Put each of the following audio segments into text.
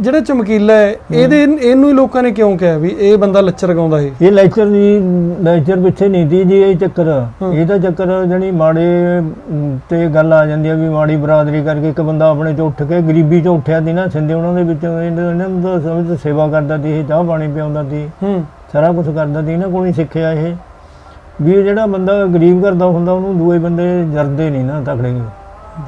ਜਿਹੜਾ ਚਮਕੀਲਾ ਹੈ ਇਹਦੇ ਇਹਨੂੰ ਹੀ ਲੋਕਾਂ ਨੇ ਕਿਉਂ ਕਿਹਾ ਵੀ ਇਹ ਬੰਦਾ ਲੱਚਰ ਗਾਉਂਦਾ ਇਹ? ਇਹ ਲੈਕਚਰ ਦੀ ਲੈਕਚਰ ਪਿੱਛੇ ਨਹੀਂ ਦੀ ਜੀ ਇਹ ਚੱਕਰ। ਇਹ ਤਾਂ ਚੱਕਰ ਜਣੀ ਮਾੜੇ ਤੇ ਗੱਲ ਆ ਜਾਂਦੀ ਆ ਵੀ ਮਾੜੀ ਬਰਾਦਰੀ ਕਰਕੇ ਇੱਕ ਬੰਦਾ ਆਪਣੇ ਚ ਉੱਠ ਕੇ ਗਰੀਬੀ ਚ ਉੱਠਿਆ ਦੀ ਨਾ ਸਿੰਦੇ ਉਹਨਾਂ ਦੇ ਵਿੱਚ ਇਹਨਾਂ ਤਾਂ ਸਮਝ ਸੇਵਾ ਕਰਦਾ ਸੀ ਇਹ ਚਾਹ ਪਾਣੀ ਪਿਆਉਂਦਾ ਸੀ। ਹੂੰ। ਸਾਰਾ ਕੁਝ ਕਰਦਾ ਸੀ ਇਹਨਾਂ ਕੋਲ ਹੀ ਸਿੱਖਿਆ ਇਹ। ਵੀ ਇਹ ਜਿਹੜਾ ਬੰਦਾ ਗਰੀਬ ਘਰ ਦਾ ਹੁੰਦਾ ਉਹਨੂੰ ਦੂਏ ਬੰਦੇ ਜਰਦੇ ਨਹੀਂ ਨਾ ਤਕੜੇ।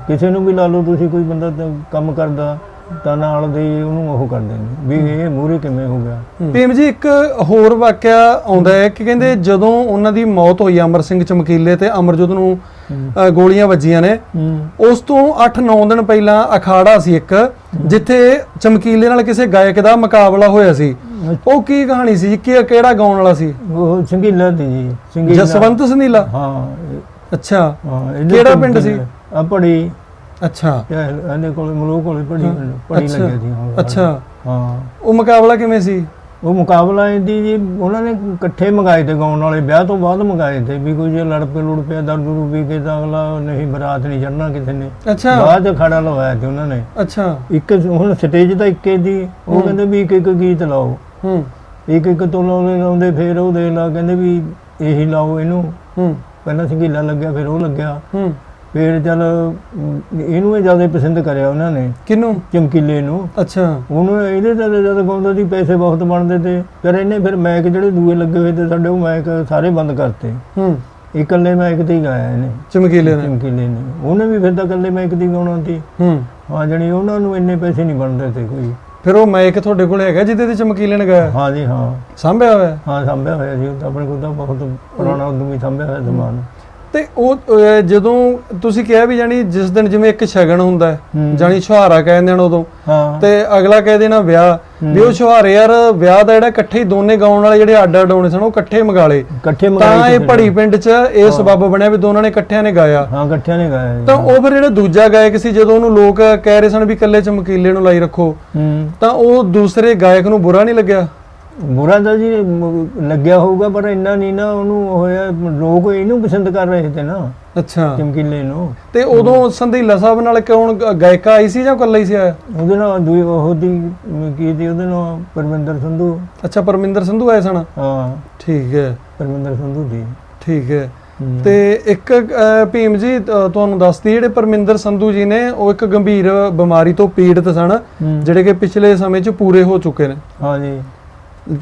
ਕਿਸੇ ਨੂੰ ਵੀ ਲਾ ਲਓ ਤੁਸੀਂ ਕੋਈ ਬੰਦਾ ਕੰਮ ਕਰਦਾ ਤਾਂ ਨਾਲ ਦੇ ਉਹਨੂੰ ਉਹ ਕਰਦੇ ਨੇ ਵੀ ਇਹ ਮੂਹਰੇ ਕਿਵੇਂ ਹੋ ਗਿਆ। ਭੀਮ ਜੀ ਇੱਕ ਹੋਰ ਵਾਕਿਆ ਆਉਂਦਾ ਹੈ ਕਿ ਕਹਿੰਦੇ ਜਦੋਂ ਉਹਨਾਂ ਦੀ ਮੌਤ ਹੋਈ ਅਮਰ ਸਿੰਘ ਚਮਕੀਲੇ ਤੇ ਅਮਰਜੋਤ ਨੂੰ ਗੋਲੀਆਂ ਵੱਜੀਆਂ ਨੇ ਉਸ ਤੋਂ 8-9 ਦਿਨ ਪਹਿਲਾਂ ਅਖਾੜਾ ਸੀ ਇੱਕ ਜਿੱਥੇ ਚਮਕੀਲੇ ਨਾਲ ਕਿਸੇ ਗਾਇਕ ਦਾ ਮੁਕਾਬਲਾ ਹੋਇਆ ਸੀ। ਉਹ ਕੀ ਕਹਾਣੀ ਸੀ ਕਿ ਕਿਹੜਾ ਗਾਉਣ ਵਾਲਾ ਸੀ? ਉਹ ਸੰਗੀਲਾ ਦੀ ਜੀ ਸੰਗੀਲਾ। ਜਸਵੰਤ ਸੰਧੀਲਾ ਹਾਂ। ਅੱਛਾ। ਕਿਹੜਾ ਪਿੰਡ ਸੀ? ਆ ਪੜੀ ਅੱਛਾ। ਇਹਨੇ ਕੋਲ ਮਲੋ ਕੋਲ ਪੜੀ ਪੜੀ ਲੱਗਿਆ ਸੀ ਹਾਂ ਅੱਛਾ। ਹਾਂ। ਉਹ ਮੁਕਾਬਲਾ ਕਿਵੇਂ ਸੀ? ਉਹ ਮੁਕਾਬਲਾ ਇਹਦੀ ਜੀ ਉਹਨਾਂ ਨੇ ਇਕੱਠੇ ਮੰਗਾਏ ਤੇ ਗਾਉਣ ਵਾਲੇ ਵਿਆਹ ਤੋਂ ਬਾਅਦ ਮੰਗਾਏ ਤੇ ਵੀ ਕੋਈ ਜੇ ਲੜ ਪੇ ਲੁੜ ਪਿਆ ਦਰ ਦੂਰ ਵੀ ਕੇ ਤਾਂ ਅਗਲਾ ਨਹੀਂ ਬਰਾਤ ਨਹੀਂ ਚੜਨਾ ਕਿਸੇ ਨੇ। ਅੱਛਾ। ਬਾਅਦ ਖੜਾ ਲਵਾਇਆ ਤੇ ਉਹਨਾਂ ਨੇ। ਅੱਛਾ। ਇੱਕ ਹੁਣ ਸਟੇਜ ਤਾਂ ਇੱਕੇ ਦੀ ਉਹ ਕਹਿੰਦੇ ਵੀ ਇੱਕ ਇੱਕ ਗੀਤ ਲਾਓ। ਹੂੰ। ਇੱਕ ਇੱਕ ਤੋਂ ਲਾਉਂਦੇ ਲਾਉਂਦੇ ਫਿਰ ਉਹ ਦੇ ਲਾ ਕਹਿੰਦੇ ਵੀ ਇਹੀ ਲਾਓ ਇਹਨੂੰ। ਹੂੰ। ਪਹਿਲਾਂ ਸੰਗੀਲਾ ਲੱਗਿਆ ਫਿਰ ਉਹ ਲੱਗਿਆ। ਹੂੰ। ਫਿਰ ਅਮ, ਇਹਨੂੰ ਹੀ ਜ਼ਿਆਦਾ ਪਸੰਦ ਕਰਿਆ ਉਹਨਾਂ ਨੇ। ਕਿਨੂੰ ਚਮਕੀਲੇ ਨੂੰ। ਅੱਛਾ। ਉਹਨੂੰ ਇਹਦੇ ਤਾਂ ਜਦ ਗਾਉਂਦਾ ਸੀ ਪੈਸੇ ਬਹੁਤ ਬਣਦੇ ਤੇ। ਫਿਰ ਇਹਨੇ ਫਿਰ ਮੈਕ ਜਿਹੜੇ ਦੂਏ ਲੱਗੇ ਹੋਏ ਤੇ ਸਾਡੇ ਉਹ ਮੈਕ ਸਾਰੇ ਬੰਦ ਕਰਤੇ। ਹੂੰ। ਇਕੱਲੇ ਮੈਕ ਤੇ ਹੀ ਗਾਇਆ ਇਹਨੇ। ਚਮਕੀਲੇ ਨੇ। ਚਮਕੀਲੇ ਨੇ। ਉਹਨੇ ਵੀ ਫਿਰ ਤਾਂ ਇਕੱਲੇ ਮੈਕ ਹੀ ਗਾਉਣਾ ਸੀ। ਹੂੰ। ਹਾਂ ਜਣੀ ਉਹਨਾਂ ਨੂੰ ਇੰਨੇ ਪੈਸੇ ਨਹੀਂ ਬਣਦੇ ਤੇ ਕੋਈ। ਫਿਰ ਉਹ ਮਾਈਕ ਤੁਹਾਡੇ ਕੋਲ ਹੈਗਾ ਜਿਹਦੇ ਤੇ ਚਮਕੀਲੇ ਨੇ ਗਾਇਆ? ਹਾਂ ਜੀ ਹਾਂ। ਸਾਂਭਿਆ ਹੋਇਆ? ਹਾਂ ਸੰਭਿਆ ਹੋਇਆ ਜੀ। ਆਪਣੇ ਕੋਲ ਤਾਂ ਬਹੁਤ ਪੁਰਾਣਾ ਉਦੋਂ ਵੀ ਸੰਭਿਆ ਹੋਇਆ ਸਮਾਨ। ਤੇ ਉਹ ਅਹ, ਜਦੋਂ ਤੁਸੀਂ ਕਿਹਾ ਵੀ ਜਾਨੀ ਜਿਸ ਦਿਨ ਜਿਵੇਂ ਇੱਕ ਸ਼ਗਨ ਹੁੰਦਾ ਹੈ। ਜਾਨੀ ਛੁਹਾਰਾ ਕਹਿੰਦੇ ਨੇ ਉਦੋਂ ਹਾਂ। ਤੇ ਅਗਲਾ ਕਹਿ ਦੇਣਾ ਵਿਆਹ। ਵੀ ਉਹ ਛੁਹਾਰੇ ਯਾਰ ਵਿਆਹ ਦਾ ਜਿਹੜਾ ਇਕੱਠੇ ਹੀ ਦੋਨੇ ਗਾਉਣ ਵਾਲੇ ਜਿਹੜੇ ਅੱਡ ਅੱਡ ਹੋਣੇ ਸਨ ਉਹ ਇਕੱਠੇ ਮੰਗਾਲੇ ਇਕੱਠੇ ਤਾਂ ਇਹ ਪੜੀ ਪਿੰਡ 'ਚ ਇਹ ਸਬੱਬ ਬਣਿਆ ਵੀ ਦੋਨਾਂ ਨੇ ਇਕੱਠਿਆਂ ਨੇ ਗਾਇਆ। ਹਾਂ ਇਕੱਠਿਆਂ ਨੇ ਗਾਇਆ ਤਾਂ ਉਹ ਫਿਰ ਜਿਹੜਾ ਦੂਜਾ ਗਾਇਕ ਸੀ ਜਦੋਂ ਉਹਨੂੰ ਲੋਕ ਕਹਿ ਰਹੇ ਸਨ ਵੀ ਇਕੱਲੇ ਚਮਕੀਲੇ ਨੂੰ ਲਾਈ ਰੱਖੋ ਹੂੰ। ਤਾਂ ਉਹ ਦੂਸਰੇ ਗਾਇਕ ਨੂੰ ਬੁਰਾ ਨਹੀਂ ਲੱਗਿਆ? ਬੁਰਾ ਤਾਂ ਜੀ ਮ- ਲੱਗਿਆ ਹੋਊਗਾ ਪਰ ਇੰਨਾ ਨਹੀਂ ਨਾ ਉਹਨੂੰ ਹੋਇਆ ਲੋਕ ਇਹਨੂੰ ਪਸੰਦ ਕਰ ਰਹੇ ਤੇ ਨਾ ਅੱਛਾ। ਚਮਕੀਲੇ ਨੂੰ। ਤੇ ਉਦੋਂ ਸੰਧੀਲਾ ਸਾਹਿਬ ਨਾਲ ਕੌਣ ਗ- ਗਾਇਕਾ ਆਈ ਸੀ ਜਾਂ ਇਕੱਲਾ ਹੀ ਸੀ ਆਇਆ? ਉਹਦੇ ਨਾਲ ਦੂਈ ਉਹ ਦੀ ਮ, ਕੀ ਦੀ ਉਹਦੇ ਨਾਲ ਪਰਮਿੰਦਰ ਸੰਧੂ। ਅੱਛਾ ਪਰਮਿੰਦਰ ਸੰਧੂ ਆਏ ਸਨ? ਹਾਂ। ਠੀਕ ਹੈ। ਪਰਮਿੰਦਰ ਸੰਧੂ ਦੀ। ਠੀਕ ਹੈ। ਤੇ ਇੱਕ ਭੀਮ ਜੀ ਤੁਹਾਨੂੰ ਦੱਸਦੀ ਜਿਹੜੇ ਪਰਮਿੰਦਰ ਸੰਧੂ ਜੀ ਨੇ ਉਹ ਇੱਕ ਗੰਭੀਰ ਬਿਮਾਰੀ ਤੋਂ ਪੀੜਤ ਸਨ। ਜਿਹੜੇ ਕਿ ਪਿਛਲੇ ਸਮੇਂ 'ਚ ਪੂਰੇ ਹੋ ਚੁੱਕੇ ਨੇ। ਹਾਂ ਜੀ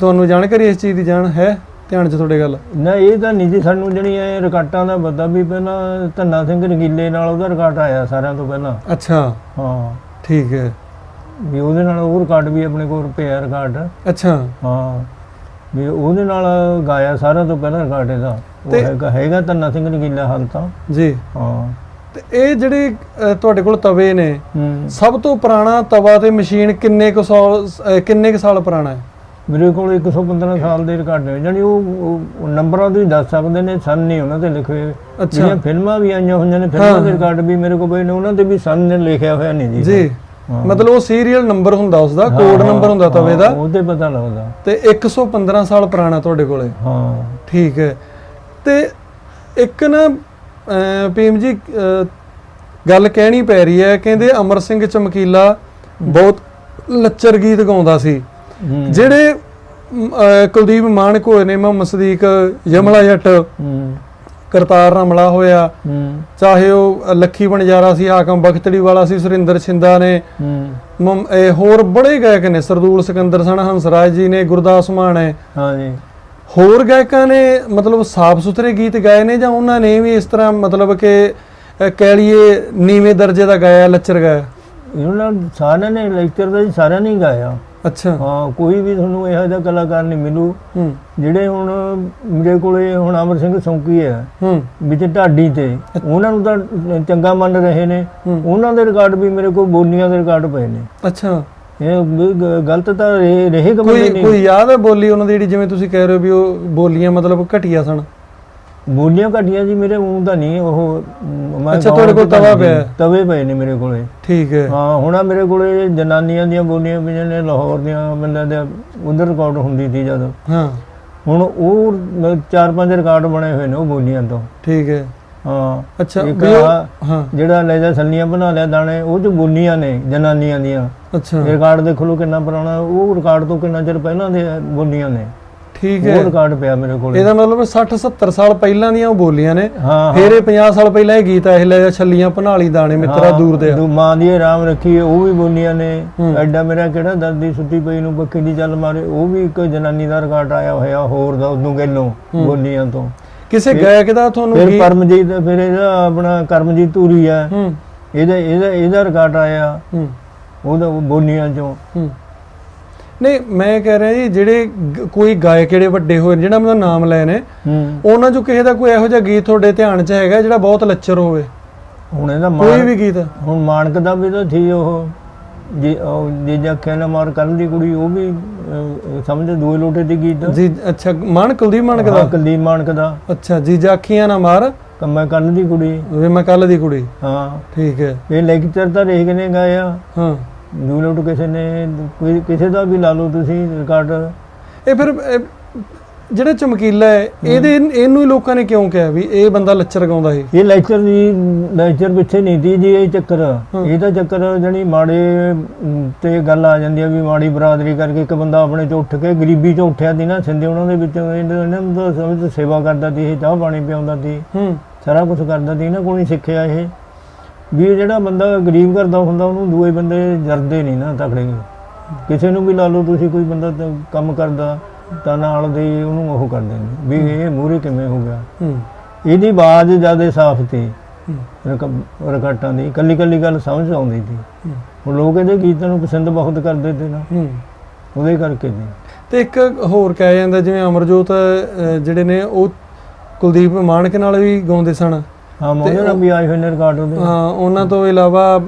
ਤੁਹਾਨੂੰ ਜਾਣਕਾਰੀ ਇਸ ਚੀਜ਼ ਦੀ ਜਾਣ ਹੈ ਧਿਆਨ 'ਚ ਤੁਹਾਡੇ ਗੱਲ? ਨਾ ਇਹ ਤਾਂ ਨਹੀਂ ਜੀ ਸਾਨੂੰ ਜਿਹੜੀ ਇਹ ਰਿਕਾਰਡਾਂ ਦਾ ਪਤਾ ਵੀ ਪਹਿਲਾਂ ਧੰਨਾ ਸਿੰਘ ਰੰਗੀਲੇ ਨਾਲ ਉਹਦਾ ਰਿਕਾਰਡ ਆਇਆ ਸਾਰਿਆਂ ਤੋਂ ਪਹਿਲਾਂ। ਅੱਛਾ। ਹਾਂ। ਠੀਕ ਹੈ। ਵੀ ਉਹਦੇ ਨਾਲ ਉਹ ਰਿਕਾਰਡ ਵੀ ਆਪਣੇ ਕੋਲ ਪਿਆ ਰਿਕਾਰਡ ਅੱਛਾ। ਹਾਂ। ਵੀ ਉਹਦੇ ਨਾਲ ਗਾਇਆ ਸਾਰਿਆਂ ਤੋਂ ਪਹਿਲਾਂ ਰਿਕਾਰਡ ਇਹਦਾ। ਉਹ ਤੇ- ਹੈਗਾ ਹੈਗਾ ਧੰਨਾ ਸਿੰਘ ਰੰਗੀਲਾ ਹਾਲ ਤਾਂ। ਜੀ। ਹਾਂ। ਤੇ ਇਹ ਜਿਹੜੇ ਤੁਹਾਡੇ ਕੋਲ ਤਵੇ ਨੇ ਹੂੰ। ਸਭ ਤੋਂ ਪੁਰਾਣਾ ਤਵਾ ਤੇ ਮਸ਼ੀਨ ਕਿੰਨੇ ਕੁ ਸਾਲ ਕਿੰਨੇ ਕੁ ਸਾਲ ਪੁਰਾਣਾ ਹੈ? ਮੇਰੇ ਕੋਲ 115 ਸਾਲ ਦੇ ਰਿਕਾਰਡ ਨੇ ਜਾਨੀ ਉਹ ਨੰਬਰਾਂ ਤੋਂ ਹੀ ਦੱਸ ਸਕਦੇ ਨੇ ਸਨ ਨਹੀਂ ਉਹਨਾਂ ਤੇ ਲਿਖੇ ਹੋਏ। ਜਿਹੜੀਆਂ ਫਿਲਮਾਂ ਵੀ ਆਈਆਂ ਹੋਈਆਂ ਨੇ ਫਿਲਮਾਂ ਦੇ ਰਿਕਾਰਡ ਵੀ ਮੇਰੇ ਕੋਲ ਪਏ ਨੇ ਉਹਨਾਂ ਤੇ ਵੀ ਸਨ ਨੇ ਲਿਖਿਆ ਹੋਇਆ ਨਹੀਂ ਜੀ। ਜੀ। ਮਤਲਬ ਉਹ ਸੀਰੀਅਲ ਨੰਬਰ ਹੁੰਦਾ ਉਸਦਾ ਕੋਡ ਹਾਂ, ਨੰਬਰ ਹੁੰਦਾ ਤਵੇ ਦਾ। ਹਾਂ, ਉਹ ਤੇ ਪਤਾ ਲੱਗਦਾ। ਤੇ 115 ਸਾਲ ਪੁਰਾਣਾ ਤੁਹਾਡੇ ਕੋਲੇ। ਹਾਂ। ਠੀਕ ਹੈ। ਤੇ ਇੱਕ ਨਾ ਭੀਮ ਜੀ ਗੱਲ ਕਹਿਣੀ ਪੈ ਰਹੀ ਹੈ। ਕਹਿੰਦੇ ਅਮਰ ਸਿੰਘ ਚਮਕੀਲਾ ਬਹੁਤ ਲੱਚਰ ਗੀਤ ਗਾਉਂਦਾ ਸੀ। ਜਿਹੜੇ ਕੁਲਦੀਪ ਮਾਨਕ ਹੋਏ ਨੇ ਮੁਹੰਮਦ ਸਦੀਕ ਯਮਲਾ ਜੱਟ ਕਰਤਾਰ ਰਮਲਾ ਹੋਇਆ। ਚਾਹੇ ਉਹ ਲੱਖੀ ਬਣਜਾਰਾ ਸੀ ਹਾਕਮ ਬਖਤੜੀ ਵਾਲਾ ਸੀ ਸੁਰਿੰਦਰ ਛਿੰਦਾ ਨੇ। ਇਹ ਹੋਰ ਬੜੇ ਗਾਇਕ ਨੇ ਸਰਦੂਲ ਸਿਕੰਦਰ ਸਨ ਹੰਸਰਾਜ ਜੀ ਨੇ ਗੁਰਦਾਸ ਮਾਨ ਹੈ ਹੋਰ ਗਾਇਕਾਂ ਨੇ ਮਤਲਬ ਸਾਫ਼ ਸੁਥਰੇ ਗੀਤ ਗਾਏ ਨੇ ਜਾਂ ਉਹਨਾਂ ਨੇ ਵੀ ਇਸ ਤਰ੍ਹਾਂ ਮਤਲਬ ਕਿ ਕਹਿ ਲਈਏ ਨੀਵੇਂ ਦਰਜੇ ਦਾ ਗਾਇਆ ਲੱਚਰ ਗਾਇਆ? ਇਹਨਾਂ ਸਾਰਿਆਂ ਨੇ ਲੈਕਚਰ ਦਾ ਸਾਰਿਆਂ ਨੇ ਗਾਇਆ। ਅੱਛਾ। ਹਾਂ ਕੋਈ ਵੀ ਤੁਹਾਨੂੰ ਇਹੋ ਜਿਹਾ ਕਲਾਕਾਰ ਨਹੀਂ ਮਿਲੂ। ਹੂੰ। ਜਿਹੜੇ ਹੁਣ ਮੇਰੇ ਕੋਲੇ ਹੁਣ ਅਮਰ ਸਿੰਘ ਸੌਂਕੀ ਹੈ ਹੂੰ। ਵਿੱਚ ਢਾਡੀ ਤੇ ਉਹਨਾਂ ਨੂੰ ਤਾਂ ਚੰਗਾ ਮੰਨ ਰਹੇ ਨੇ। ਉਹਨਾਂ ਦੇ ਰਿਕਾਰਡ ਵੀ ਮੇਰੇ ਕੋਲ ਬੋਲੀਆਂ ਦੇ ਰਿਕਾਰਡ ਪਏ ਨੇ। ਅੱਛਾ। ਇਹ ਗਲਤ ਤਾਂ ਰਹੇ ਕੋਈ ਕੋਈ ਯਾਦ ਹੈ ਬੋਲੀ ਉਹਨਾਂ ਦੀ ਜਿਹੜੀ ਜਿਵੇਂ ਤੁਸੀਂ ਕਹਿ ਰਹੇ ਹੋ ਵੀ ਉਹ ਬੋਲੀਆਂ ਮਤਲਬ ਘਟੀਆ ਸਨ? ਬੋਲੀਆਂ ਘਟੀਆਂ ਜੀ ਮੇਰੇ ਮੂੰਹ ਤਾਂ ਨਹੀਂ ਉਹ ਮ, ਅੱਛਾ, ਤੁਹਾਡੇ ਕੋਲ ਤਵਾ ਪਿਆ। ਹੈ। ਤਵੇ ਪਏ ਨੇ ਮੇਰੇ ਕੋਲੇ। ਠੀਕ ਹੈ। ਹਾਂ ਹੁਣ ਆਹ ਮੇਰੇ ਕੋਲੇ ਜਨਾਨੀਆਂ ਦੀਆਂ ਬੋਲੀਆਂ ਪਈਆਂ ਨੇ ਲਾਹੌਰ ਦੀਆਂ ਬੰਦਿਆਂ ਦੇ ਉਧਰ ਰਿਕਾਰਡ ਹੁੰਦੀ ਸੀ ਜਦ। ਹਾਂ। ਹੁਣ ਉਹ ਮ- ਚਾਰ ਪੰਜ ਰਿਕਾਰਡ ਬਣੇ ਹੋਏ ਨੇ ਉਹ ਬੋਲੀਆਂ ਤੋਂ। ਠੀਕ ਹੈ। ਹਾਂ। ਅੱਛਾ ਇੱਕ ਵੀ ਉਹ- ਆਹ ਹਾਂ। ਜਿਹੜਾ ਲੈ ਜਾ ਸੱਲੀਆਂ ਬਣਾ ਲਿਆ ਦਾਣੇ ਉਹ ਚ ਬੋਨੀਆਂ ਨੇ ਜਨਾਨੀਆਂ ਦੀਆਂ। ਅੱਛਾ। ਰਿਕਾਰਡ ਦੇਖ ਲਓ ਕਿੰਨਾ ਪੁਰਾਣਾ ਉਹ ਰਿਕਾਰਡ ਤੋਂ ਕਿੰਨਾ ਚਿਰ ਪਹਿਲਾਂ ਦੇ ਬੋਨੀਆਂ ਨੇ। ਠੀਕ ਉਹ ਹੈ ਰਿਕਾਰਡ ਪਿਆ ਮੇਰੇ ਕੋਲ। ਇਹਦਾ ਮਤਲਬ 60 70 ਸਾਲ ਪਹਿਲਾਂ ਦੀਆਂ ਉਹ ਬੋਲੀਆਂ ਨੇ। ਫਿਰ ਇਹ 50 ਸਾਲ ਪਹਿਲਾਂ ਇਹ ਗੀਤ ਆਏ ਲੈ ਜਾ ਛੱਲੀਆਂ ਭਨਾਲੀ ਦਾਣੇ ਮਿੱਤਰਾ ਦੂਰ ਦੇ ਮਾਂ ਦੀ ਆਰਾਮ ਰੱਖੀ ਉਹ ਵੀ ਬੋਲੀਆਂ ਨੇ। ਐਡਾ ਮੇਰਾ ਕਿਹੜਾ ਦਰਦੀ ਸੁੱਤੀ ਪਈ ਨੂੰ ਬੱਕੀ ਦੀ ਚੱਲ ਮਾਰੇ। ਉਹ ਵੀ ਇੱਕ ਜਨਾਨੀ ਦਾ ਰਿਕਾਰਡ ਆਇਆ ਹੋਇਆ ਹੋਰ ਦਾ ਉਦੋਂ ਗੱਲੋਂ ਬੋਲੀਆਂ ਤੋਂ। ਕਿਸੇ ਗਾਇਕ ਦਾ ਤੁਹਾਨੂੰ ਫਿਰ ਪਰਮਜੀਤ ਫਿਰ ਇਹਦਾ ਆਪਣਾ ਕਰਮਜੀਤ ਧੂਰੀ ਆ। ਇਹਦਾ ਇਹਦਾ ਇਹਦਾ ਰਿਕਾਰਡ ਆਇਆ। ਉਹਦਾ ਉਹ ਬੋਲੀਆਂ ਚੋਂ। ਨਹੀਂ ਮੈਂ ਕਹਿ ਰਿਹਾ ਜੀ ਜਿਹੜੇ ਕੋਈ ਗਾਇਕ ਜਿਹੜੇ ਵੱਡੇ ਹੋਏ ਨੇ, ਜਿਹੜਾ ਮੈਂ ਨਾਮ ਨੇ ਹੂੰ। ਉਹਨਾਂ ਚੋਂ ਕਿਸੇ ਦਾ ਕੋਈ ਇਹੋ ਜਿਹਾ ਗੀਤ ਤੁਹਾਡੇ ਧਿਆਨ 'ਚ ਹੈਗਾ ਜਿਹੜਾ ਬਹੁਤ ਲੱਚਰ ਹੋਵੇ? ਹੁਣ ਇਹਦਾ ਕੋਈ ਵੀ ਗੀਤ? ਹੁਣ ਮਾਨਕ ਦਾ ਵੀ ਤਾਂ ਸੀ ਉਹ। ਜੀ ਉਹ ਜੀਜਾ ਖੇਲਾ ਮਾਰ ਕਰਨ ਦੀ ਕੁੜੀ ਉਹ ਵੀ ਸਮਝ ਦੋਏ ਲੋਟੇ ਦੀ ਗੀਤ। ਜੀ ਅੱਛਾ ਮਾਨ ਕੁਲਦੀਪ ਮਾਨਕ ਦਾ? ਕੁਲਦੀਪ ਮਾਨਕ ਦਾ। ਅੱਛਾ ਜੀ ਜਾਖੀਆਂ ਨਾ ਮਾਰ? ਕੰਮੇ ਕਰਨ ਦੀ ਕੁੜੀ। ਵੇ ਮੈਂ ਕੱਲ ਦੀ ਕੁੜੀ। ਹਾਂ। ਠੀਕ ਹੈ। ਇਹ ਲੈਕਚਰ ਤਾਂ ਰੇਖ ਨੇ ਗਾਇਆ ਹਾਂ। ਦੂ ਲੋਟ ਕਿਸੇ ਨੇ ਕੋਈ ਕਿਸੇ ਦਾ ਵੀ ਲਾ ਲਓ ਤੁਸੀਂ ਰਿਕਾਰਡ ਇਹ ਫਿਰ ਇਹ ਜਿਹੜਾ ਚਮਕੀਲਾ ਹੈ ਇਹਦੇ ਇਹਨੂੰ ਹੀ ਲੋਕਾਂ ਨੇ ਕਿਉਂ ਕਿਹਾ ਵੀ ਇਹ ਬੰਦਾ ਲੱਚਰ ਗਾਉਂਦਾ ਸੀ? ਇਹ ਲੈਕਚਰ ਜੀ ਲੈਕਚਰ ਪਿੱਛੇ ਨਹੀਂ ਦੀ ਜੀ ਇਹ ਚੱਕਰ। ਇਹ ਤਾਂ ਚੱਕਰ ਜਣੀ ਮਾੜੇ ਅਮ, ਤੇ ਗੱਲ ਆ ਜਾਂਦੀ ਆ ਵੀ ਮਾੜੀ ਬਰਾਦਰੀ ਕਰਕੇ ਇੱਕ ਬੰਦਾ ਆਪਣੇ ਚ ਉੱਠ ਕੇ ਗਰੀਬੀ ਚ ਉੱਠਿਆ ਦੀ ਨਾ ਸਿੰਦੇ ਉਹਨਾਂ ਦੇ ਵਿੱਚੋਂ ਇਹਨਾਂ ਇਹਨਾਂ ਨੂੰ ਤਾਂ ਸਮਝ ਸੇਵਾ ਕਰਦਾ ਸੀ ਇਹ ਚਾਹ ਪਾਣੀ ਪਿਆਉਂਦਾ ਸੀ। ਹੂੰ। ਸਾਰਾ ਕੁਝ ਕਰਦਾ ਸੀ ਇਹਨਾਂ ਕੋਲ ਹੀ ਸਿੱਖਿਆ ਇਹ। ਵੀ ਜਿਹੜਾ ਬੰਦਾ ਗਰੀਬ ਕਰਦਾ ਹੁੰਦਾ ਉਹਨੂੰ ਦੂਏ ਬੰਦੇ ਜਰਦੇ ਨਹੀਂ ਨਾ ਤਕੜੇ। ਕਿਸੇ ਨੂੰ ਵੀ ਲਾ ਲਓ ਤੁਸੀਂ ਕੋਈ ਬੰਦਾ ਤਾਂ ਕੰਮ ਕਰਦਾ ਤਾਂ ਨਾਲ ਦੇ ਉਹਨੂੰ ਉਹ ਕਰਦੇ ਨੇ ਵੀ ਇਹ ਮੂਹਰੇ ਕਿਵੇਂ ਹੋ ਗਿਆ? ਇਹਦੀ ਆਵਾਜ਼ ਜ਼ਿਆਦਾ ਸਾਫ਼ ਰਕ- ਰਕਾਟਾਂ ਦੀ। ਕੱਲੀ ਕੱਲੀ ਗੱਲ ਸਮਝ ਆਉਂਦੀ ਸੀ। ਹੁਣ ਲੋਕ ਇਹਦੇ ਗੀਤਾਂ ਨੂੰ ਪਸੰਦ ਬਹੁਤ ਕਰਦੇ ਤੇ ਨਾ। ਉਹਦੇ ਕਰਕੇ ਜੀ ਤੇ ਇੱਕ ਹੋਰ ਕਿਹਾ ਜਾਂਦਾ ਜਿਵੇਂ ਅਮਰਜੋਤ ਜਿਹੜੇ ਨੇ ਉਹ ਕੁਲਦੀਪ ਮਾਨਕ ਨਾਲ ਵੀ ਗਾਉਂਦੇ ਸਨ। ਹਾਂ ਮੋਹਨ ਵੀ ਆਏ ਹੋਏ ਨੇ ਰਿਕਾਰਡ ਉਹਦੇ ਹਾਂ ਉਹਨਾਂ ਤੋਂ ਇਲਾਵਾ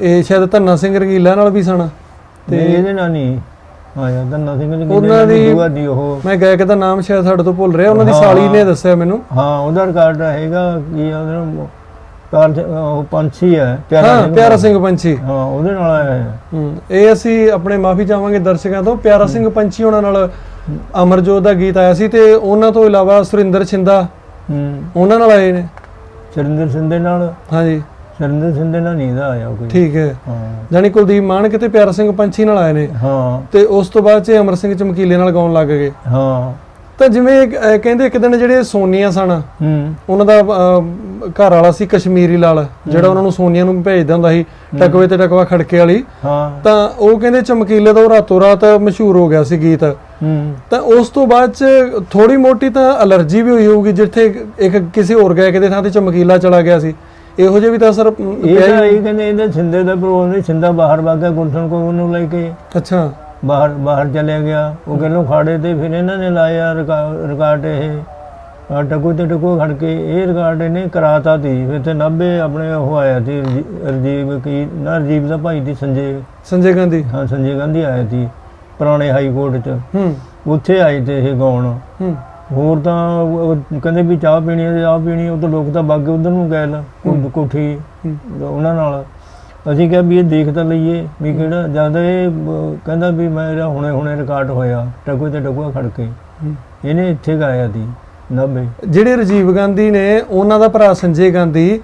ਇਹ ਸ਼ਾਇਦ ਧੰਨਾ ਸਿੰਘ ਰੰਗੀਲਾ ਨਾਲ ਵੀ ਸਨ। ਤੇ ਇਹਦੇ ਨਾਲ ਨਹੀਂ। ਆਇਆ ਧੰਨਾ ਸਿੰਘ ਜੀ ਉਹਨਾਂ ਦੀ- ਉਹ। ਮੈਂ ਗਾਇਕ ਦਾ ਨਾਮ ਸ਼ਾਇਦ ਸਾਡੇ ਤੋਂ ਭੁੱਲ ਰਿਹਾ ਉਹਨਾਂ ਦੀ। ਸਾਲੀ ਨੇ ਦੱਸਿਆ ਮੈਨੂੰ। ਹਾਂ ਉਹਦਾ ਰਿਕਾਰਡ ਹੈਗਾ ਕੀ ਉਹਦਾ? ਕਾਰ ਉਹ ਪੰਛੀ ਹੈ ਪਿਆਰਾ ਸਿੰਘ ਪਿਆਰਾ ਸਿੰਘ ਪੰਛੀ। ਹਾਂ ਉਹਦੇ ਨਾਲ ਆਇਆ ਹੈ ਇਹ ਅਸੀਂ ਆਪਣੇ ਮਾਫੀ ਚਾਹਾਂਗੇ ਦਰਸ਼ਕਾਂ ਤੋਂ। ਪਿਆਰਾ ਸਿੰਘ ਪੰਛੀ ਉਹਨਾਂ ਨਾਲ ਅਮਰਜੋਤ ਦਾ ਗੀਤ ਆਇਆ ਸੀ ਤੇ ਉਹਨਾਂ ਤੋਂ ਇਲਾਵਾ ਸੁਰਿੰਦਰ ਛਿੰਦਾ ਉਹਨਾਂ ਨਾਲ ਆਏ ਨੇ। ਸਰਿੰਦਰ ਸਿੰਘ ਦੇ ਨਾਲ? ਹਾਂਜੀ। ਸਰਿੰਦਰ ਸਿੰਘ ਦੇ ਨਾਲ ਨਹੀਂ ਦਾ ਆਇਆ ਕੋਈ? ਠੀਕ ਹੈ। ਹਾਂ। ਜਾਨੀ ਕੁਲਦੀਪ ਮਾਨਕ ਤੇ ਪਿਆਰਾ ਸਿੰਘ ਪੰਛੀ ਨਾਲ ਆਏ ਨੇ। ਹਾਂ। ਤੇ ਉਸ ਤੋਂ ਬਾਅਦ ਚ ਅਮਰ ਸਿੰਘ ਚਮਕੀਲੇ ਨਾਲ ਗਾਉਣ ਲੱਗ ਗਏ। ਹਾਂ। ਤਾਂ ਜਿਵੇਂ ਅਹ, ਕਹਿੰਦੇ ਇੱਕ ਦਿਨ ਜਿਹੜੇ ਸੋਨੀਆ ਸਨ ਹੂੰ। ਉਹਨਾਂ ਦਾ ਅਹ, ਘਰ ਵਾਲਾ ਸੀ ਕਸ਼ਮੀਰੀ ਲਾਲ ਜਿਹੜਾ ਉਹਨਾਂ ਨੂੰ ਸੋਨੀਆ ਨੂੰ ਭੇਜਦਾ ਹੁੰਦਾ ਸੀ ਟਕਵੇ ਤੇ ਟਕਵਾ ਖੜਕੇ ਵਾਲੀ। ਹਾਂ। ਤਾਂ ਉਹ ਕਹਿੰਦੇ ਚਮਕੀਲੇ ਦਾ ਉਹ ਰਾਤੋਂ ਰਾਤ ਮਸ਼ਹੂਰ ਹੋ ਗਿਆ ਸੀ ਗੀਤ। ਹੂੰ ਤਾਂ ਉਸ ਤੋਂ ਬਾਅਦ ਚ ਥੋੜੀ ਮੋਟੀ ਤਾਂ ਅਲਰਜੀ ਵੀ ਹੋਈ ਹੋਊਗੀ ਜਿੱਥੇ ਇੱਕ ਕਿਸੇ ਹੋਰ ਗਾਇਕ ਦੇ ਥਾਂ ਤੇ ਚਮਕੀਲਾ ਚਲਾ ਗਿਆ ਸੀ। ਇਹੋ ਜਿਹੇ ਵੀ ਤਾਂ ਅਮ, ਇਹ ਤਾਂ ਕਹਿੰਦੇ ਇਹਦੇ ਛਿੰਦੇ ਦਾ ਪ੍ਰੋਗਰਾਮ ਨਹੀਂ ਛਿੰਦਾ ਬਾਹਰ ਵਗ ਗੁੰਠਣ ਕੋ ਉਹਨੂੰ ਲੈ ਕੇ। ਅੱਛਾ। ਬਾਹਰ ਬਾਹਰ ਚਲੇ ਗਿਆ। ਉਹ ਕਹਿੰਦੇ ਖਾੜੇ ਤੇ ਫਿਰ ਇਹਨਾਂ ਨੇ ਲਾਇਆ ਰਿਕਾ- ਰਿਕਾਰਡ ਇਹ। ਟਕੂ ਤੇ ਟਕੂ ਖੜ ਕੇ ਇਹ ਰਿਕਾਰਡ ਇਹਨੇ ਕਰਾਤਾ ਸੀ ਫਿਰ ਤੇ 90 ਆਪਣੇ ਉਹ ਆਇਆ ਸੀ ਰਜੀ- ਰਜੀਵ ਕੀ ਨਾ ਰਜੀਵ ਦਾ ਭਾਈ ਦੀ ਸੰਜੇ। ਸੰਜੇ ਗਾਂਧੀ। ਹਾਂ ਸੰਜੇ ਗਾਂਧੀ ਆਇਆ ਸੀ ਪੁਰਾਣੇ ਹਾਈ ਕੋਰਟ 'ਚ। ਹੂੰ। ਉੱਥੇ ਆਏ ਤੇ ਇਹ ਗਾਉਣ। ਹੂੰ। ਹੋਰ ਤਾਂ ਉਹ- ਕਹਿੰਦੇ ਵੀ ਚਾਹ ਪੀਣੀ ਹੈ ਚਾਹ ਪੀਣੀ ਉਹ ਤਾਂ ਲੋਕ ਤਾਂ ਬਾਗੇ ਉਧਰ ਨੂੰ ਗਏ ਲਾ ਕੋਠੀ। ਉਹਨਾਂ ਨਾਲ। ਅਸੀਂ ਕਿਹਾ ਵੀ ਇਹ ਦੇਖ ਤਾਂ ਲਈਏ ਵੀ ਕਿਹੜਾ ਜਦ ਇਹ ਕਹਿੰਦਾ ਵੀ ਮੇਰਾ ਹੁਣੇ ਹੁਣੇ ਰਿਕਾਰਡ ਹੋਇਆ ਟਕੂ ਤੇ ਟਕੂਆ ਖੜ ਕੇ। ਇਹਨੇ ਇੱਥੇ ਗਾਇਆ ਸੀ 90 ਜਿਹੜੇ ਰਾਜੀਵ ਗਾਂਧੀ ਨੇ ਉਹਨਾਂ ਦਾ ਭਰਾ ਸੰਜੇ ਗਾਂਧੀ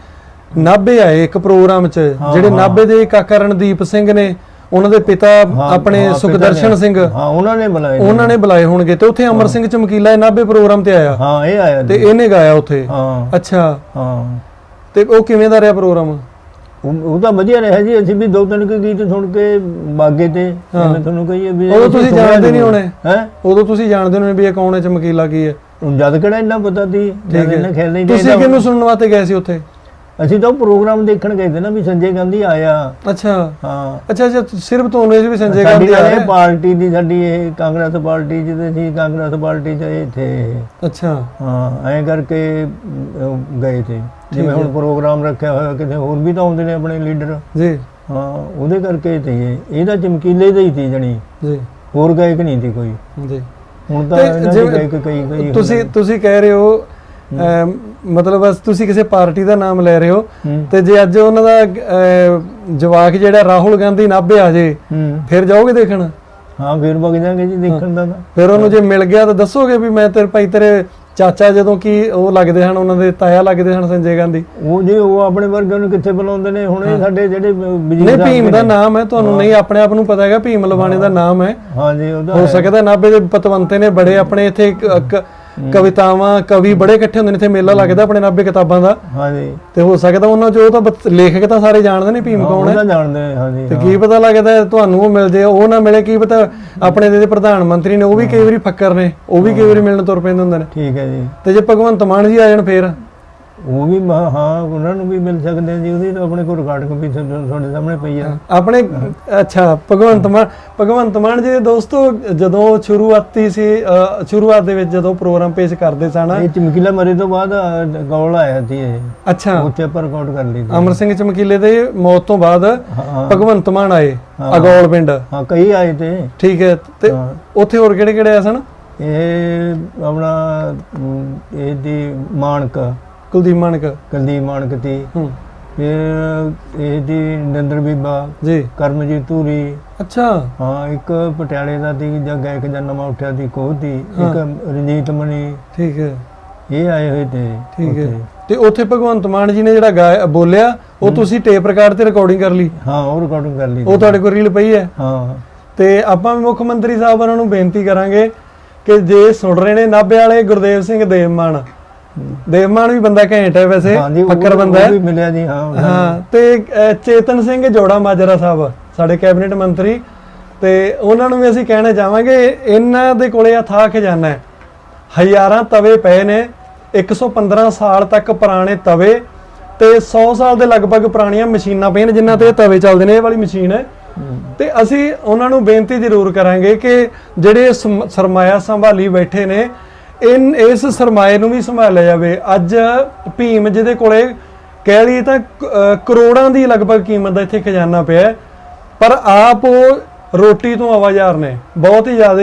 ਨਾਭੇ ਆਏ ਇੱਕ ਪ੍ਰੋਗਰਾਮ 'ਚ ਜਿਹੜੇ। ਨਾਭੇ ਦੇ ਕਾਕਾ ਰਣਦੀਪ ਸਿੰਘ ਨੇ। ਉਹਨਾਂ ਦੇ ਪਿਤਾ ਆਪਣੇ ਸੁਖਦਰਸ਼ਨ ਸਿੰਘ ਹਾਂ ਉਹਨਾਂ ਨੇ ਬੁਲਾਏ। ਉਹਨਾਂ ਨੇ ਬੁਲਾਏ ਹੋਣਗੇ ਤੇ ਉੱਥੇ ਅਮਰ ਸਿੰਘ ਚਮਕੀਲਾ ਇਹ ਨਾਭੇ ਪ੍ਰੋਗਰਾਮ ਤੇ ਆਇਆ। ਹਾਂ ਇਹ ਆਇਆ ਤੇ। ਇਹਨੇ ਗਾਇਆ ਉੱਥੇ। ਹਾਂ। ਅੱਛਾ। ਹਾਂ। ਤੇ ਉਹ ਕਿਵੇਂ ਦਾ ਰਿਹਾ ਪ੍ਰੋਗਰਾਮ? ਉਹ ਤਾਂ ਵਧੀਆ ਰਿਹਾ ਜੀ। ਅਸੀਂ ਵੀ ਦੋ ਤਿੰਨ ਗੀਤ ਸੁਣ ਕੇ ਬਾਗੇ ਤੇ ਮੈਂ ਤੁਹਾਨੂੰ ਕਹੀਏ ਵੀ ਉਦੋਂ ਤੁਸੀਂ ਜਾਣਦੇ ਨਹੀਂ ਹੋਣੇ। ਹੈ? ਉਦੋਂ ਤੁਸੀਂ ਜਾਣਦੇ ਹੋਣੇ ਵੀ ਇਹ ਕੌਣ ਹੈ ਚਮਕੀਲਾ ਕੀ ਹੈ। ਜਦ ਕਿਹੜਾ ਇੰਨਾ ਪਤਾ ਸੀ ਜਦ ਇਹਨਾਂ ਖੇਲ ਨਹੀਂ ਤੁਸੀਂ ਕਿਹਨੂੰ ਸੁਣਨ ਵਾਸਤੇ ਗਏ ਸੀ ਉੱਥੇ? ਅਸੀਂ ਤਾਂ ਉਹ ਪ੍ਰੋਗਰਾਮ ਦੇਖਣ ਗਏ ਸੀ ਨਾ ਵੀ ਸੰਜੇ ਗਾਂਧੀ ਆਇਆ। ਅੱਛਾ। ਹਾਂ। ਅੱਛਾ ਅੱਛਾ ਸਿਰਫ ਤੁਹਾਨੂੰ ਇਹ ਵੀ ਸੰਜੇ ਸਾਡੀ ਗਾਂਧੀ ਆਇਆ ਇਹ ਪਾਰਟੀ ਦੀ ਸਾਡੀ ਇਹ ਕਾਂਗਰਸ ਪਾਰਟੀ ਜਿਹਦੇ ਸੀ ਕਾਂਗਰਸ ਪਾਰਟੀ ਚ ਇਹ ਥੇ ਅੱਛਾ। ਹਾਂ ਐਂ ਕਰਕੇ ਗਏ ਤੇ। ਜਿਵੇਂ ਹੁਣ ਪ੍ਰੋਗਰਾਮ ਰੱਖਿਆ ਹੋਇਆ ਕਿਤੇ ਹੋਰ ਵੀ ਤਾਂ ਆਉਂਦੇ ਨੇ ਆਪਣੇ ਲੀਡਰ। ਜੀ। ਹਾਂ ਉਹਦੇ ਕਰਕੇ ਤੇ ਇਹ ਇਹਦਾ ਚਮਕੀਲੇ ਦਾ ਹੀ ਸੀ ਜਣੀ। ਜੀ। ਹੋਰ ਗਾਇਕ ਨਹੀਂ ਸੀ ਕੋਈ। ਜੀ। ਹੁਣ ਤਾਂ ਇਹਨਾਂ ਦੇ ਜਿਵੇਂ ਗਾਇਕ ਕਈ ਕਈ ਤੁਸੀਂ ਤੁਸੀਂ ਕਹਿ ਰਹੇ ਹੋ ਮਤਲਬ ਬਸ ਤੁਸੀਂ ਕਿਸੇ ਪਾਰਟੀ ਦਾ ਨਾਮ ਲੈ ਰਹੇ ਹੋ ਹੂੰ। ਤੇ ਜੇ ਅੱਜ ਉਹਨਾਂ ਦਾ ਜਵਾਕ ਜਿਹੜਾ ਰਾਹੁਲ ਗਾਂਧੀ ਨਾਭੇ ਆ ਜੇ ਹੂੰ। ਫਿਰ ਜਾਓਗੇ ਦੇਖਣ? ਹਾਂ ਫਿਰ ਵਗ ਜਾਾਂਗੇ ਜੀ ਦੇਖਣ ਦਾ ਫਿਰ ਉਹਨੂੰ ਜੇ ਮਿਲ ਗਿਆ ਤਾਂ ਦੱਸੋਗੇ ਵੀ ਮੈਂ ਤੇਰੇ ਭਾਈ ਤੇਰੇ ਚਾਚਾ ਜਦੋਂ ਕੀ ਉਹ ਲੱਗਦੇ ਹਨ ਉਹਨਾਂ ਦੇ ਤਾਇਆ ਲੱਗਦੇ ਹਨ ਸੰਜੇ ਗਾਂਧੀ? ਉਹ ਜੀ ਉਹ ਆਪਣੇ ਵਰਗੇ ਨੂੰ ਕਿੱਥੇ ਬੁਲਾਉਂਦੇ ਨੇ? ਹੁਣ ਇਹ ਸਾਡੇ ਜਿਹੜੇ ਵਜ਼ੀਰ ਨਹੀਂ ਭੀਮ ਦਾ। ਨਾਮ ਹੈ ਤੁਹਾਨੂੰ ਨਹੀਂ ਆਪਣੇ ਆਪ ਨੂੰ ਪਤਾ ਹੈਗਾ ਭੀਮ ਲਵਾਣੇ ਦਾ ਨਾਮ ਹੈ। ਹਾਂਜੀ ਉਹਦਾ ਹੋ ਹੈ। ਸਕਦਾ ਨਾਭੇ ਦੇ ਪਤਵੰਤੇ ਨੇ ਬੜੇ ਆਪਣੇ ਇੱਥੇ ਕਵਿਤਾਵਾਂ ਕਵੀ ਬੜੇ ਇਕੱਠੇ ਹੁੰਦੇ ਨੇ ਇੱਥੇ ਮੇਲਾ ਲੱਗਦਾ ਆਪਣੇ ਨਾਭੇ ਕਿਤਾਬਾਂ ਦਾ। ਹਾਂਜੀ। ਤੇ ਹੋ ਸਕਦਾ ਉਹਨਾਂ ਚੋਂ ਉਹ ਤਾਂ ਲੇਖਕ ਤਾਂ ਸਾਰੇ ਜਾਣਦੇ ਨੇ ਭੀਮ ਕੌਣ ਹੈ। ਉਹਦਾ ਜਾਣਦੇ ਨੇ, ਹਾਂਜੀ ਤੇ। ਕੀ ਪਤਾ ਲੱਗਦਾ ਤੁਹਾਨੂੰ ਉਹ ਮਿਲ ਜੇ ਉਹ ਨਾ ਮਿਲੇ ਕੀ ਪਤਾ ਆਪਣੇ ਦੇ ਪ੍ਰਧਾਨ ਮੰਤਰੀ ਨੇ ਉਹ ਵੀ ਕਈ ਵਾਰੀ ਫੱਕਰ ਨੇ ਉਹ ਵੀ ਕਈ ਵਾਰੀ ਮਿਲਣ ਤੁਰ ਪੈਂਦੇ ਹੁੰਦੇ ਨੇ। ਠੀਕ ਹੈ ਜੀ। ਤੇ ਜੇ ਭਗਵੰਤ ਮਾਨ ਜੀ ਆ ਜਾਣ ਫੇਰ? ਉਹ ਵੀ ਮ- ਹਾਂ ਉਹਨਾਂ ਨੂੰ ਵੀ ਮਿਲ ਸਕਦੇ ਆ ਜੀ ਉਹਦੀ ਤਾਂ ਆਪਣੇ ਕੋਲ ਰਿਕਾਰਡਿੰਗ ਵੀ ਤੁਹਾਡੇ ਤੁਹਾਡੇ ਸਾਹਮਣੇ ਪਈ ਆ। ਆਪਣੇ ਅੱਛਾ ਭਗਵੰਤ ਮਾਨ ਭਗਵੰਤ ਮਾਨ ਜੀ ਦੇ ਦੋਸਤੋ ਜਦੋਂ ਸ਼ੁਰੂਆਤੀ ਸੀ ਅ, ਸ਼ੁਰੂਆਤ ਦੇ ਵਿੱਚ ਜਦੋਂ ਪ੍ਰੋਗਰਾਮ ਪੇਸ਼ ਕਰਦੇ ਸਨ। ਇਹ ਚਮਕੀਲਾ ਮਰੇ ਤੋਂ ਬਾਅਦ ਗੌਲ ਆਇਆ ਸੀ ਇਹ। ਅੱਛਾ। ਉੱਥੇ ਆਪਾਂ ਰਿਕਾਰਡ ਕਰ ਲਈ ਸੀ। ਅਮਰ ਸਿੰਘ ਚਮਕੀਲੇ ਦੇ ਮੌਤ ਤੋਂ ਬਾਅਦ ਹਾਂ। ਭਗਵੰਤ ਮਾਨ ਆਏ ਹਾਂ। ਅਗੌਲ ਪਿੰਡ। ਹਾਂ ਕਈ ਆਏ ਤੇ। ਠੀਕ ਹੈ ਤੇ ਹਾਂ। ਉੱਥੇ ਹੋਰ ਕਿਹੜੇ ਕਿਹੜੇ ਆ ਸਨ? ਇਹ ਆਪਣਾ ਅਮ, ਇਹ ਦੀ ਮਾਨਕ। ਕੁਲਦੀਪ ਮਾਨਕ ਕੁਲਦੀਪ ਮਾਨਕ ਤੀ। ਹੂੰ। ਫਿਰ ਇਹ ਦੀ ਨਰਿੰਦਰ ਬੀਬਾ ਜੀ। ਕਰਮਜੀਤ ਧੂਰੀ। ਅੱਛਾ। ਹਾਂ ਇੱਕ ਪਟਿਆਲੇ ਦਾ ਦੀ ਜਾਂ ਗਾਇਕ ਜਾਂ ਨਵਾਂ ਉੱਠਿਆ ਦੀ ਕੋਹ ਦੀ ਇੱਕ ਰਣਜੀਤ ਮਣੀ ਠੀਕ ਹੈ। ਇਹ ਆਏ ਹੋਏ ਤੇ ਠੀਕ ਹੈ। ਤੇ ਉੱਥੇ ਭਗਵੰਤ ਮਾਨ ਜੀ ਨੇ ਜਿਹੜਾ ਬੋਲਿਆ ਉਹ ਤੁਸੀਂ ਟੇਪ ਰਿਕਾਰਡ ਤੇ ਰਿਕਾਰਡਿੰਗ ਕਰ ਲਈ? ਹਾਂ ਉਹ ਰਿਕਾਰਡਿੰਗ ਕਰ ਲਈ ਉਹ ਤੁਹਾਡੇ ਕੋਲ ਰੀਲ ਪਈ ਹੈ? ਹਾਂ। ਤੇ ਆਪਾਂ ਵੀ ਮੁੱਖ ਮੰਤਰੀ ਸਾਹਿਬ ਉਹਨਾਂ ਨੂੰ ਬੇਨਤੀ ਕਰਾਂਗੇ ਕਿ ਜੇ ਸੁਣ ਰਹੇ ਨੇ ਨਾਭੇ ਵਾਲੇ ਗੁਰਦੇਵ ਸਿੰਘ ਦੇਵਮਾਨ ਦੇਵਮਾਨ ਵੀ ਬੰਦਾ ਘੈਂਟ ਹੈ ਵੈਸੇ ਫੱਕਰ ਬੰਦਾ ਹੈ। ਵੀ ਮਿਲਿਆ ਜੀ ਹਾਂ ਹਾਂ। ਤੇ ਚੇਤਨ ਸਿੰਘ ਜੋੜਾ ਮਾਜਰਾ ਸਾਹਿਬ ਸਾਡੇ ਕੈਬਨਿਟ ਮੰਤਰੀ ਤੇ ਉਹਨਾਂ ਨੂੰ ਵੀ ਅਸੀਂ ਕਹਿਣਾ ਚਾਹਾਂਗੇ ਇਹਨਾਂ ਦੇ ਕੋਲੇ ਅਥਾਹ ਖਜ਼ਾਨਾ ਹੈ। ਹਜ਼ਾਰਾਂ ਤਵੇ ਪਏ ਨੇ 115 ਸਾਲ ਤੱਕ ਪੁਰਾਣੇ ਤਵੇ ਤੇ 100 ਸਾਲ ਦੇ ਲਗਭਗ ਪੁਰਾਣੀਆਂ ਮਸ਼ੀਨਾਂ ਪਈਆਂ ਨੇ ਜਿਨ੍ਹਾਂ ਤੇ ਤਵੇ ਚੱਲਦੇ ਨੇ ਇਹ ਵਾਲੀ ਮਸ਼ੀਨ ਹੈ। ਤੇ ਅਸੀਂ ਉਹਨਾਂ ਨੂੰ ਬੇਨਤੀ ਜ਼ਰੂਰ ਕਰਾਂਗੇ ਕਿ ਜਿਹੜੇ ਸਰਮਾਇਆ ਸੰਭਾਲੀ ਬੈਠੇ ਨੇ ਇਨ ਇਸ ਸਰਮਾਏ ਨੂੰ ਵੀ ਸੰਭਾਲਿਆ ਜਾਵੇ। ਅੱਜ ਭੀਮ ਜਿਹਦੇ ਕੋਲੇ ਕਹਿ ਲਈਏ ਤਾਂ ਕਰੋੜਾਂ ਦੀ ਲਗਭਗ ਕੀਮਤ ਦਾ ਇੱਥੇ ਖਜ਼ਾਨਾ ਪਿਆ ਪਰ ਆਪ ਉਹ ਰੋਟੀ ਤੋਂ ਆਵਾਜ਼ਾਰ ਨੇ। ਬਹੁਤ ਹੀ ਜ਼ਿਆਦਾ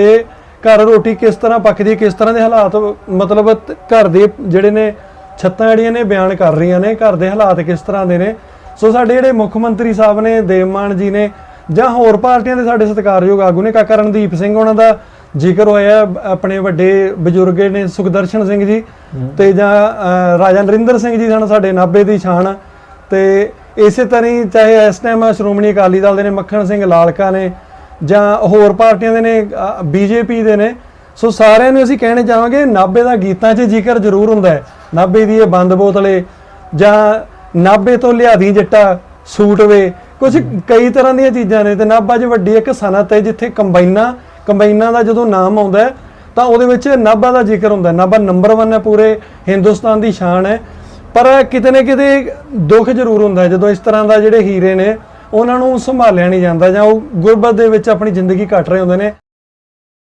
ਘਰ ਰੋਟੀ ਕਿਸ ਤਰ੍ਹਾਂ ਪੱਕਦੀ ਹੈ, ਕਿਸ ਤਰ੍ਹਾਂ ਦੇ ਹਾਲਾਤ ਮਤਲਬ ਘਰ ਦੇ ਜਿਹੜੇ ਨੇ ਛੱਤਾਂ ਜਿਹੜੀਆਂ ਨੇ ਬਿਆਨ ਕਰ ਰਹੀਆਂ ਨੇ ਘਰ ਦੇ ਹਾਲਾਤ ਕਿਸ ਤਰ੍ਹਾਂ ਦੇ ਨੇ। ਸੋ ਸਾਡੇ ਜਿਹੜੇ ਮੁੱਖ ਮੰਤਰੀ ਸਾਹਿਬ ਨੇ ਦੇਵਮਾਨ ਜੀ ਨੇ ਜਾਂ ਹੋਰ ਪਾਰਟੀਆਂ ਦੇ ਸਾਡੇ ਸਤਿਕਾਰਯੋਗ ਆਗੂ ਨੇ ਕਾਕਾ ਰਣਦੀਪ ਸਿੰਘ ਉਹਨਾਂ ਦਾ ਜ਼ਿਕਰ ਹੋਇਆ ਆਪਣੇ ਵੱਡੇ ਬਜ਼ੁਰਗ ਨੇ ਸੁਖਦਰਸ਼ਨ ਸਿੰਘ ਜੀ ਤੇ ਜਾਂ ਰਾਜਾ ਨਰਿੰਦਰ ਸਿੰਘ ਜੀ ਸਨ ਸਾਡੇ ਨਾਭੇ ਦੀ ਸ਼ਾਨ। ਤੇ ਇਸੇ ਤਰ੍ਹਾਂ ਹੀ ਚਾਹੇ ਇਸ ਟਾਈਮ ਸ਼੍ਰੋਮਣੀ ਅਕਾਲੀ ਦਲ ਦੇ ਨੇ ਮੱਖਣ ਸਿੰਘ ਲਾਲਕਾ ਨੇ ਜਾਂ ਹੋਰ ਪਾਰਟੀਆਂ ਦੇ ਨੇ ਬੀਜੇਪੀ ਦੇ ਨੇ ਸੋ ਸਾਰਿਆਂ ਨੂੰ ਅਸੀਂ ਕਹਿਣੇ ਚਾਹਾਂਗੇ ਨਾਭੇ ਦਾ ਗੀਤਾਂ 'ਚ ਜ਼ਿਕਰ ਜ਼ਰੂਰ ਹੁੰਦਾ ਹੈ। ਨਾਭੇ ਦੀ ਇਹ ਬੰਦ ਬੋਤਲੇ ਜਾਂ ਨਾਭੇ ਤੋਂ ਲਿਆਦੀ ਜੱਟਾ ਸੂਟ ਵੇ ਕੁਝ ਕਈ ਤਰ੍ਹਾਂ ਦੀਆਂ ਚੀਜ਼ਾਂ ਨੇ ਤੇ ਨਾਭਾ 'ਚ ਵੱਡੀ ਇੱਕ ਸਨਅਤ ਹੈ ਜਿੱਥੇ ਕੰਬਾਈਨਾਂ ਕੰਬਾਈਨਾਂ ਦਾ ਜਦੋਂ ਨਾਮ ਆਉਂਦਾ ਤਾਂ ਉਹਦੇ ਵਿੱਚ ਨਾਭਾ ਦਾ ਜ਼ਿਕਰ ਹੁੰਦਾ ਨਾਭਾ ਨੰਬਰ 1 ਹੈ ਪੂਰੇ, ਹਿੰਦੁਸਤਾਨ ਦੀ ਸ਼ਾਨ ਹੈ। ਪਰ ਕਿਤੇ ਨਾ ਕਿਤੇ ਦੁੱਖ ਜ਼ਰੂਰ ਹੁੰਦਾ ਜਦੋਂ ਇਸ ਤਰ੍ਹਾਂ ਦਾ ਜਿਹੜੇ ਹੀਰੇ ਨੇ, ਉਹਨਾਂ ਨੂੰ ਸੰਭਾਲਿਆ ਨਹੀਂ ਜਾਂਦਾ ਜਾਂ ਉਹ ਗੁਰਬਤ ਦੇ ਵਿੱਚ ਆਪਣੀ ਜ਼ਿੰਦਗੀ ਕੱਟ ਰਹੇ ਹੁੰਦੇ ਨੇ।